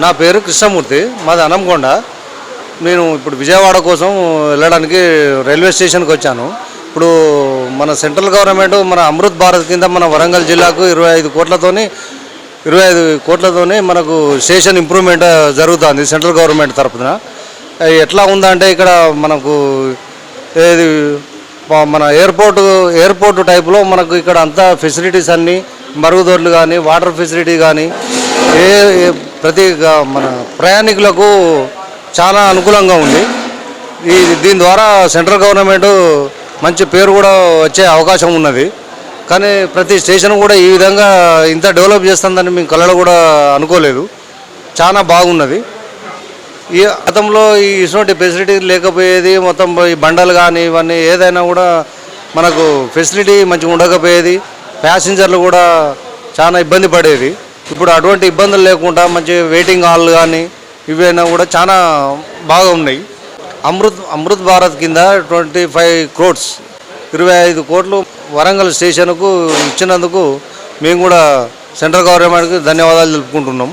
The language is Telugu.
నా పేరు కృష్ణమూర్తి మాది అనంకొండ. నేను ఇప్పుడు విజయవాడ కోసం వెళ్ళడానికి రైల్వే స్టేషన్కి వచ్చాను. ఇప్పుడు మన సెంట్రల్ గవర్నమెంట్ మన అమృత్ భారత్ కింద మన వరంగల్ జిల్లాకు ఇరవై ఐదు కోట్లతోని ఇరవై ఐదు కోట్లతోని మనకు స్టేషన్ ఇంప్రూవ్మెంట్ జరుగుతుంది సెంట్రల్ గవర్నమెంట్ తరపున. ఎట్లా ఉందంటే ఇక్కడ మనకు ఏది మన ఎయిర్పోర్ట్ ఎయిర్పోర్ట్ టైప్లో మనకు ఇక్కడ అంతా ఫెసిలిటీస్ అన్నీ మరుగుదొడ్లు కానీ వాటర్ ఫెసిలిటీ కానీ ఏ- ప్రతి మన ప్రయాణికులకు చాలా అనుకూలంగా ఉంది. ఈ దీని ద్వారా సెంట్రల్ గవర్నమెంట్ మంచి పేరు కూడా వచ్చే అవకాశం ఉన్నది. కానీ ప్రతి స్టేషన్ కూడా ఈ విధంగా ఇంత డెవలప్ చేస్తుందని మేము కళలో కూడా అనుకోలేదు. చాలా బాగున్నది. ఈ గతంలో ఈ ఇటువంటి ఫెసిలిటీ లేకపోయేది మొత్తం ఈ బండలు కానీ ఇవన్నీ ఏదైనా కూడా మనకు ఫెసిలిటీ మంచిగా ఉండకపోయేది ప్యాసింజర్లు కూడా చాలా ఇబ్బంది పడేది. ఇప్పుడు అటువంటి ఇబ్బందులు లేకుండా మంచి వెయిటింగ్ హాల్ కానీ ఇవైనా కూడా చాలా బాగా ఉన్నాయి. అమృత్ అమృత్ భారత్ కింద ట్వంటీ ఫైవ్ క్రోడ్స్ ఇరవై ఐదు కోట్లు వరంగల్ స్టేషన్కు ఇచ్చినందుకు మేము కూడా సెంట్రల్ గవర్నమెంట్కి ధన్యవాదాలు తెలుపుకుంటున్నాం.